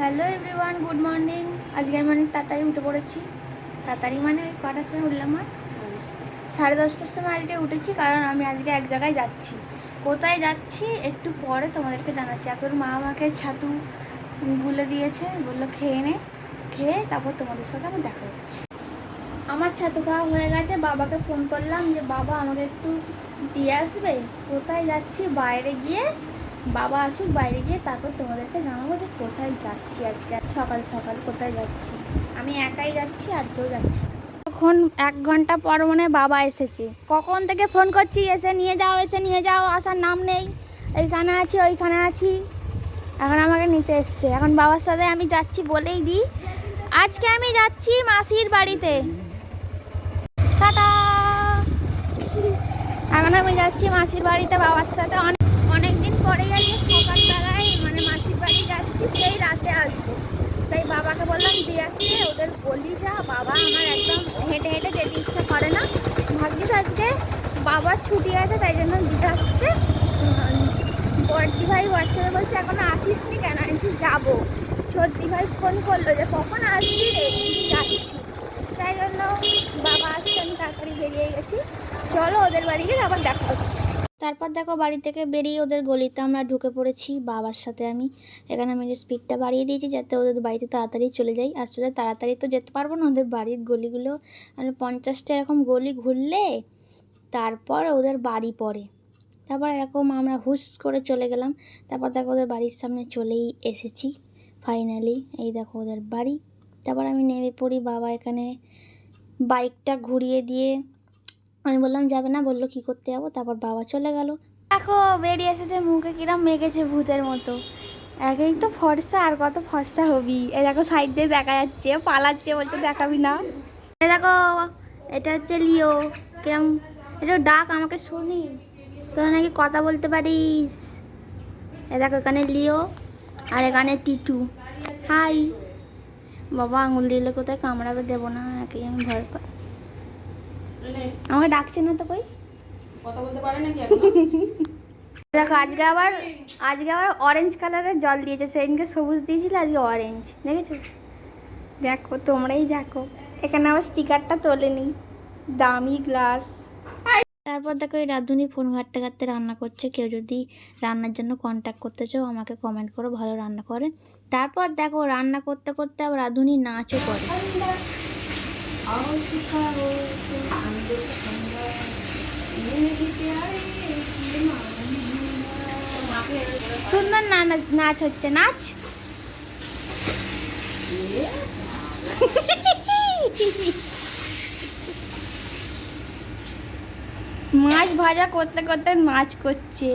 Hello everyone, good morning. আজকে আমি অনেক তাড়াতাড়ি উঠে পড়েছি। তাড়াতাড়ি মানে কটার সময় উঠলাম আর? সাড়ে দশটার সময় আজকে উঠেছি, কারণ আমি আজকে এক জায়গায় যাচ্ছি। কোথায় যাচ্ছি একটু পরে তোমাদেরকে জানাচ্ছি। এখন মা আমাকে ছাতু গুলে দিয়েছে, বলল খেয়ে নে। খেয়ে তারপর তোমাদের সাথে আমার দেখা হচ্ছে। আমার ছাতু খাওয়া হয়ে গেছে, বাবাকে ফোন করলাম যে, বাবা আমাকে একটু দিয়ে আসবে? কোথায় যাচ্ছি? বাইরে গিয়ে বাবা আসুক, বাইরে গিয়ে তারপর তোমাদেরকে জানাব যে কোথায় যাচ্ছি আজকে। সকাল সকাল কোথায় যাচ্ছি? আমি একাই যাচ্ছি আর কেউ যাচ্ছে। তখন এক ঘণ্টা পর মনে বাবা এসেছে। কখন থেকে ফোন করছি, এসে নিয়ে যাও, এসে নিয়ে যাও, আসার নাম নেই। এইখানে আছি, ওইখানে আছি। এখন আমাকে নিতে এসছে। এখন বাবার সাথে আমি যাচ্ছি বলেই দিই। আজকে আমি যাচ্ছি মাসির বাড়িতে। এখন আমি যাচ্ছি মাসির বাড়িতে বাবার সাথে। অনেক পরে আজকে সকালবেলায় মানে মাসির বাড়ি যাচ্ছি, সেই রাতে আসব। তাই বাবাকে বললাম, দিয়ে আসতে, ওদের বলি যা, বাবা আমার একদম হেঁটে হেঁটে যেতে ইচ্ছা করে না। ভাগ্যিস আজকে বাবার ছুটি আছে, তাই জন্য দিতে আসছে। বর্দি ভাই হোয়াটসঅ্যাপে বলছে, এখনও আসিস নি কেন? আমি যাব। সত্যি ভাই ফোন করল যে, কখন আসবি রে? যাচ্ছি। তাই জন্য বাবা আসছে, আমি তাড়াতাড়ি বেরিয়ে গেছি। চলো ওদের বাড়ি গিয়ে আবার দেখা হচ্ছে তারপর দেখো বাড়ি থেকে বেরিয়ে ওদের গলিতে আমরা ঢুকে পড়েছি, বাবার সাথে আমি। এখানে আমি স্পিডটা বাড়িয়ে দিয়েছি যাতে ওদের বাড়িতে তাড়াতাড়ি চলে যাই। আসলে তাড়াতাড়ি তো যেতে পারব না ওদের বাড়ির গলিগুলো। মানে পঞ্চাশটা এরকম গলি ঘুরলে তারপর ওদের বাড়ি পড়ে। তারপর এরকম আমরা হুস করে চলে গেলাম। তারপর দেখো ওদের বাড়ির সামনে চলেই এসেছি ফাইনালি এই দেখো ওদের বাড়ি। তারপর আমি নেমে পড়ি বাবা এখানে। বাইকটা ঘুরিয়ে দিয়ে আমি বললাম, যাবে না। বলল, কি করতে যাব? তারপর বাবা চলে গেল। দেখো, বেরিয়ে এসেছে মুখে কিরম মেঘেছে ভূতের মতো। একেই তো ফর্সা, আর কত ফর্সা হবি। এ দেখো সাইড দিয়ে দেখা যাচ্ছে, পালাচ্ছে বলছে, দেখাবি না। এ দেখো, এটা হচ্ছে লিও। কিরম, এটা ডাক, আমাকে শুনি। তোরা নাকি কথা বলতে পারিস? এ দেখো, এখানে লিও, আর এখানে টিটু। হাই। বাবা, আঙুল দিলে কোথায় কামড়াবে? দেবো না, একেই আমি ভয় পাই। আমাকে ডাকছে না তো কই? কথা বলতে পারে নাকি এখন? দেখো আজকে আবার আজকে আবার অরেঞ্জ কালারের জল দিয়েছে। সেদিনকে সবুজ দিয়েছিল আজকে অরেঞ্জ দেখেছ? দেখো তোমরাই দেখো। এখানে আবার স্টিকারটা তোলেনি। দামি গ্লাস তারপর দেখো এই রাঁধুনি ফোন ঘাটতে ঘাটতে রান্না করছে। কেউ যদি রান্নার জন্য কন্ট্যাক্ট করতে চাও আমাকে কমেন্ট করো ভালো রান্না করে। তারপর দেখো রান্না করতে করতে আবার রাঁধুনি নাচও করে। সুন্দর না নাচ হচ্ছে, নাচ। মাছ ভাজা করতে করতে নাচ করছে।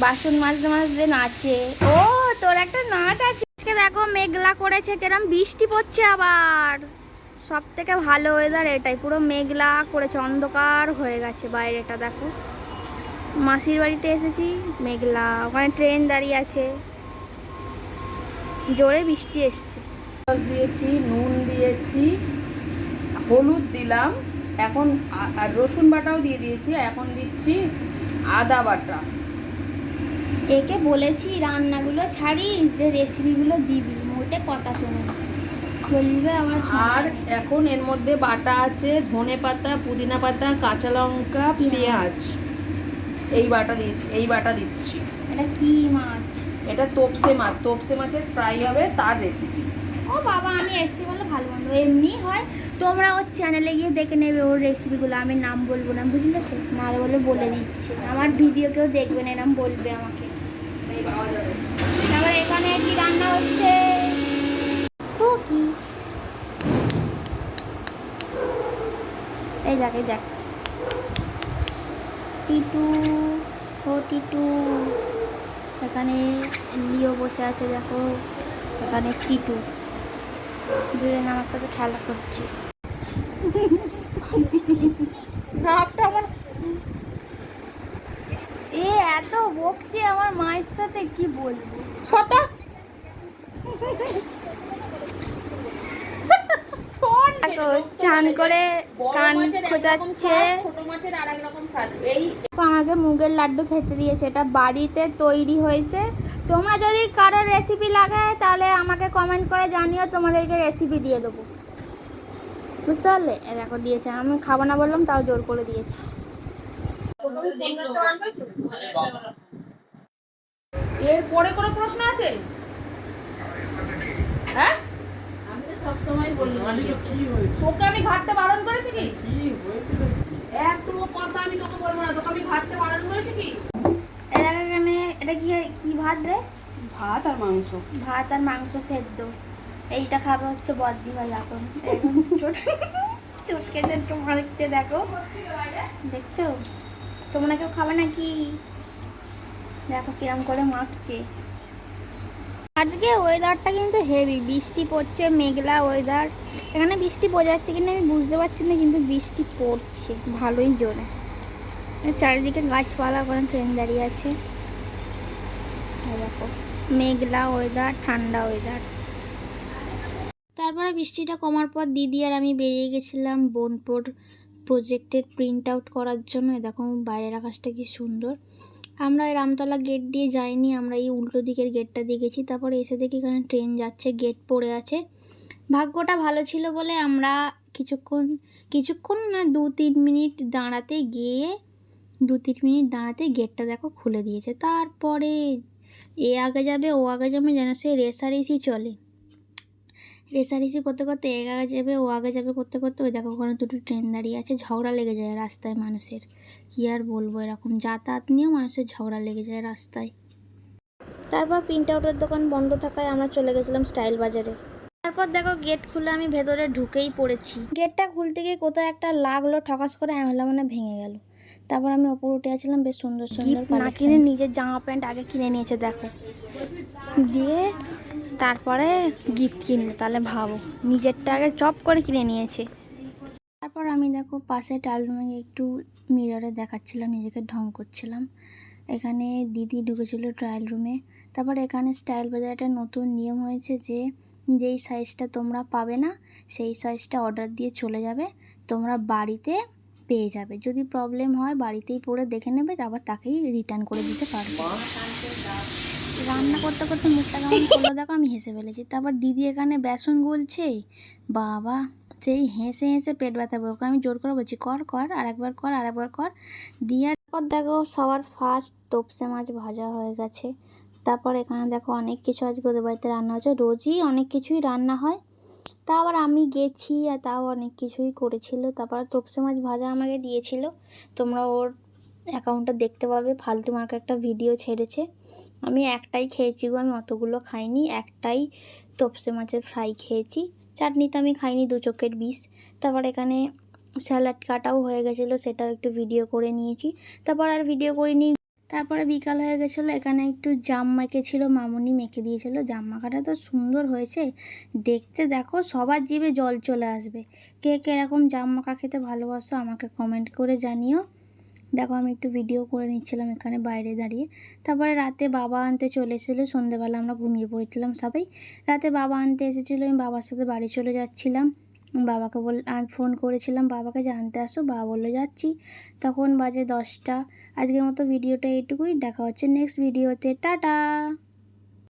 বাসন মাজতে মাজতে নাচে। ও, তোর একটা নাচ আছে। আজকে দেখো মেঘলা করেছে, কেরম বৃষ্টি পড়ছে আবার। সব থেকে ভালো ওয়েদার এটাই, পুরো মেঘলা করেছে, অন্ধকার হয়ে গেছে বাইরেটা, দেখো। মাসির বাড়িতে এসেছি, মেঘলা, ওখানে ট্রেন দাঁড়িয়ে আছে। জোরে বৃষ্টি এসছে। দিয়েছি, নুন দিয়েছি, হলুদ দিলাম। এখন আর রসুন বাটাও দিয়ে দিয়েছি এখন দিচ্ছি আদা বাটা। একে বলেছি রান্নাগুলো ছাড়িস যে রেসিপিগুলো দিবি। মোটে কথা শোনে। বলবে আমার আর এখন এর মধ্যে বাটা আছে ধনে পাতা পুদিনা পাতা কাঁচা লঙ্কা পেঁয়াজ। এই বাটা দিয়েছি এই বাটা দিচ্ছি। এটা কি মাছ? এটা তোপসে মাছ তোপসে মাছের ফ্রাই হবে তার রেসিপি ও বাবা আমি এসছি বলে ভালো মন্দ। এমনি হয় তোমরা ওর চ্যানেলে গিয়ে দেখে নেবে ওর রেসিপিগুলো আমি নাম বলব না বুঝলে তো? না বলে বলে দিচ্ছে। আমার ভিডিও কেউ দেখবে না এরম বলবে আমাকে। তারপর এখানে কি রান্না হচ্ছে? কি এই টিটু ও টিটু। এখানে লিও বসে আছে দেখো। এখানে টিটু। দুজন আমার সাথে খেলা করছে এ এত বকছে আমার মায়ের সাথে কি বলব? সতা? চান করে কান খোঁজাচ্ছে ছোট মাছের আরেক রকম স্বাদ এই আমাকে মুগের লাড্ডু খেতে দিয়েছে এটা বাড়িতে তৈরি হয়েছে। তোমরা যদি কারোর রেসিপি লাগে তাহলে আমাকে কমেন্ট করে জানিও তোমাদেরকে রেসিপি দিয়ে দেবো। বুঝতে পারলে? এ দেখো দিয়েছে। আমি খাব না বললাম তাও জোর করে দিয়েছে। এর পরে কোনো প্রশ্ন আছে? হ্যাঁ? আমি তো সবসময় বলি মালিকা কি হয়েছে? তোকে আমি ঘাটতে বারণ করেছি কি? কি হয়েছিল কি? একটু কথা আমি তোকে বলব না তোকে আমি ঘাটতে বারণ করেছি কি? এ দেখো এখানে এটা কি কি ভাত রে? ভাত আর মাংস। ভাত আর মাংস সেদ্ধ। এইটা খাবে হচ্ছে বদ্দি ভাই এখন। চটকে চটকে মারছে দেখো। দেখছ? তোমরা কেউ খাবে নাকি? দেখো কিরম করে মাখছে। আজকে ওয়েদারটা কিন্তু হেভি বৃষ্টি পড়ছে, মেঘলা ওয়েদার এখানে বৃষ্টি বোঝা যাচ্ছে কিনা আমি বুঝতে পারছি না, কিন্তু বৃষ্টি পড়ছে, ভালোই জোরে। চারিদিকে গাছপালা করে ট্রেন দাঁড়িয়ে আছে। দেখো, মেঘলা ওয়েদার ঠান্ডা ওয়েদার তারপরে বৃষ্টিটা কমার পর দিদি আর আমি বেরিয়ে গেছিলাম বোনপুর। প্রজেক্টের প্রিন্ট আউট করার জন্য দেখো, বাইরের আকাশটা কি সুন্দর। আমরা এই রামতলা গেট দিয়ে যাইনি, আমরা এই উল্টো দিকের গেটটা দিয়ে গেছি তারপরে এসে দেখি এখানে ট্রেন যাচ্ছে গেট পড়ে আছে। ভাগ্যটা ভালো ছিল বলে আমরা কিছুক্ষণ কিছুক্ষণ না দু তিন মিনিট দাঁড়াতে গিয়ে দু তিন মিনিট দাঁড়াতে গেটটা দেখো খুলে দিয়েছে। তারপরে এ আগে যাবে, ও আগে যাবে, যেন সে রেসারেসি চলে। রেসারেসি করতে করতে এ আগে যাবে ও আগে যাবে করতে করতে ওই দেখো ওখানে দুটো ট্রেন দাঁড়িয়ে আছে ঝগড়া লেগে যায় রাস্তায় মানুষের। কী আর বলব এরকম যাতায়াত নিয়েও মানুষের ঝগড়া লেগে যায় রাস্তায়। তারপর প্রিন্ট আউটের দোকান বন্ধ থাকায় আমরা চলে গেছিলাম স্টাইল বাজারে। তারপর দেখো গেট খুলে আমি ভেতরে ঢুকেই পড়েছি। গেটটা খুলতে গিয়ে কোথায় একটা লাগল ঠকাস করে আমি হলাম মানে ভেঙে গেল। তারপর আমি ওপর উঠে আছিলাম বেশ সুন্দর সুন্দর না কিনে নিজের জামা প্যান্ট আগে কিনে নিয়েছে দেখো। দিয়ে তারপরে গিফট কিনবো, তাহলে ভাবো। নিজেরটা আগে চপ করে কিনে নিয়েছে। তারপর আমি দেখো পাশে রুমে একটু মিররে দেখাচ্ছিলাম, নিজেকে ঢং করছিলাম। এখানে দিদি ঢুকেছিল ট্রায়াল রুমে তারপর এখানে স্টাইল বাজার একটা নতুন নিয়ম হয়েছে যে, যেই সাইজটা তোমরা পাবে না, সেই সাইজটা অর্ডার দিয়ে চলে যাবে, তোমরা বাড়িতে পেয়ে যাবে। যদি প্রবলেম হয়, বাড়িতেই পরে দেখে নেবে, আবার তাকেই রিটার্ন করে দিতে পারবে। রান্না করতে করতে মুখটা কেমন করল? দেখো আমি হেসে ফেলেছি। তারপর দিদি এখানে বেসন গুলছে। বাবা সেই হেসে হেসে পেট ব্যথা ওকে আমি জোর করে বলছি কর কর আর একবার কর আর একবার কর। দিয়ে পর দেখো সবার ফার্স্ট তোপসে মাছ ভাজা হয়ে গেছে। তারপর এখানে দেখো অনেক কিছু আজকে ওদের বাড়িতে রান্না হচ্ছে রোজই অনেক কিছুই রান্না হয়। তা আবার আমি গেছি আর তাও অনেক কিছুই করেছিল। তারপর তোপসে মাছ ভাজা আমাকে দিয়েছিল। তোমরা ওর অ্যাকাউন্টটা দেখতে পাবে। ফালতু মার্কে একটা ভিডিও ছেড়েছে। আমি একটাই খেয়েছি গো, আমি অতগুলো খাইনি। একটাই তোপসে মাছের ফ্রাই খেয়েছি। চাটনি তো আমি খাইনি, দু চোখের বিষ। তারপর এখানে স্যালাড কাটাও হয়ে গেছিল, সেটাও একটু ভিডিও করে নিয়েছি। তারপর আর ভিডিও করিনি। তারপরে বিকাল হয়ে গেছিল, এখানে একটু জাম মেখেছিল, মামুনি মেখে দিয়েছিল। জাম মাখাটা তো সুন্দর হয়েছে। দেখতে দেখো, সবার জিভে জল চলে আসবে। কে কে এরকম জাম মাখা খেতে ভালোবাসো, আমাকে কমেন্ট করে জানিও। দেখো, আমি একটু ভিডিও করে নিচ্ছিলাম এখানে বাইরে দাঁড়িয়ে। তারপরে রাতে বাবা আনতে চলে এসেছিল, সন্ধেবেলা আমরা ঘুমিয়ে পড়েছিলাম সবাই। রাতে বাবা আনতে এসেছিল, আমি বাবার সাথে বাড়ি চলে যাচ্ছিলাম। বাবাকে বল ফোন করেছিলাম, বাবাকে জানতে আসো, বাবা বলল যাচ্ছি। তখন বাজে দশটা। আজকের মতো ভিডিওটা এইটুকুই, দেখা হচ্ছে নেক্সট ভিডিওতে টাটা!